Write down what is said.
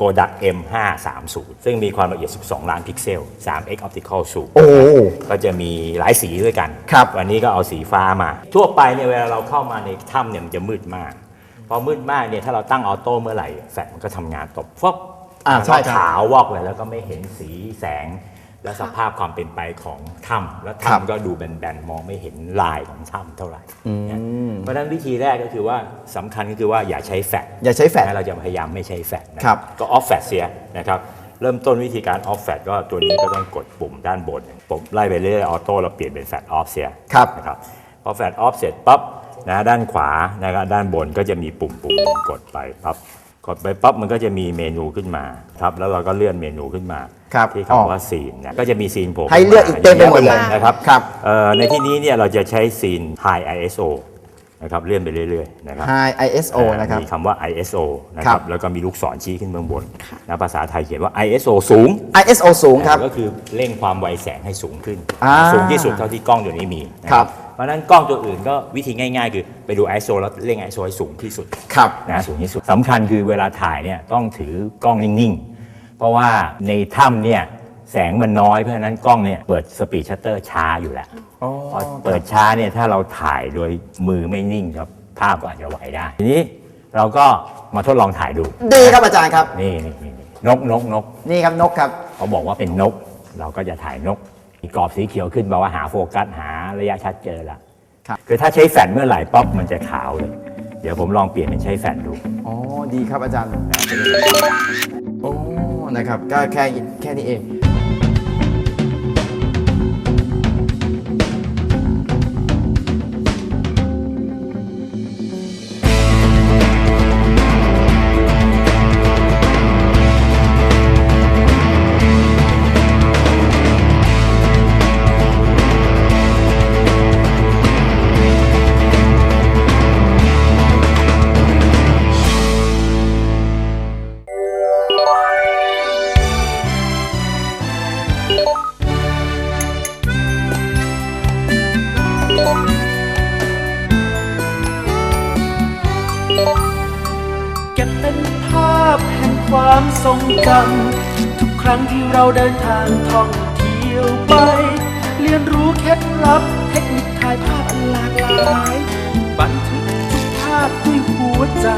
Kodak M530 ซึ่งมีความละเอียด 12 ล้านพิกเซล 3x optical zoom โอ้ก็จะมีหลายสีด้วยกันครับวันนี้ก็เอาสีฟ้ามา ทั่วไปเนี่ยเวลาเราเข้ามาในถ้ำเนี่ยมันจะมืดมาก พอมืดมากเนี่ยถ้าเราตั้งออโต้เมื่อไหร่แฟลชมันก็ทำงานตบฟบอ่าใช่ครับ ขาววอกเลยแล้วก็ไม่เห็นสีแสง และสภาพความเป็นไปของถ้ำแล้วครับถ้ำก็ดูแบนๆ มองไม่เห็นลายของถ้ำเท่าไหร่นะเพ ราะฉะนั้นวิธีแรกก็คือว่าสำคัญก็คือว่าอย่าใช้แฟลชอย่าใช้แฟลชนะเราจะพยายามไม่ใช้แฟลชนะครับก็ออฟแฟลชเสียนะครับเริ่มต้นวิธีการออฟแฟลชก็ตัวนี้ก็ต้องกดปุ่มด้านบนปุ่มไล่ไปเรื่อยออโต้เราเปลี่ยนเป็นแฟลชออฟเสียครับนะครับพอแฟลชออฟเสร็จปั๊บนะด้านขวานะครับด้านบนก็จะมีปุ่มปุ่มหนึ่งกดไปปั๊บกดไปปั๊บมันก็จะมีเมนูขึ้นมาครับแล้วเราก็เลื่อนเมนูขึ้นมาครับที่อ๋อคำว่าซีนนะก็จะมีซีนโผล่ให้เลือกอีกเต็มไปหมดเลยนะครับครับเอ่อในที่นี้เนี่ยเราจะใช้ซีน High ISO นะครับเลื่อนไปเรื่อยๆนะครับ High ISO นะครับ มีคำว่า ISO นะคครัรับบแล้วก็มีลูกศรชี้ขึ้นเบื้องบนนะภาษาไทยเขียนว่า ISO สูง ISO สูงครับก็คือเร่งความไวแสงให้สูงขึ้นอ่าสูงที่สุดเท่าที่กล้องตัวนี้มีนะครับเพราะฉะนั้นกล้องตัวอื่นก็วิธีง่ายๆ คือไปดู ISO แล้วเร่ง ISO ให้สูงที่สุดครับนะสูงที่สุดสำคัญคือเวลาถ่ายเนี่ยต้องถือกล้องนิ่งๆ เพราะว่าในถ้ำเนี่ย แสงมันน้อยเพราะฉะนั้นกล้องเนี่ยเปิดสปีดชัตเตอร์ช้าอยู่แล้วอ๋อพอเปิดช้าเนี่ยถ้าเราถ่ายโดยมือไม่นิ่งครับภาพก็อาจจะไหวได้ ทีนี้เราก็มาทดลองถ่ายดู ดีครับอาจารย์ครับ นี่นี่นี่นี่นกนกนกนี่ครับนกครับ เขาบอกว่าเป็นนก เราก็จะถ่ายนกมีกรอบสีเขียวขึ้นมาว่าหาโฟกัสหาระยะชัดเจอละครับ คือถ้าใช้แฟลชเมื่อไหร่ป๊อปมันจะขาวเลย เดี๋ยวผมลองเปลี่ยนเป็นใช้แฟลชดูอ๋อ ดีครับอาจารย์ โอ้ นะครับก็แค่แค่นี้เอง ก็บเป็นภาพแห่งความทรงจำทุกครั้งที่เราเดินทางท่องเที่ยวไป เรียนรู้เคล็ดลับเทคนิคถ่ายภาพอันหลากหลาย บันทึกทุกภาพด้วยหัวใจ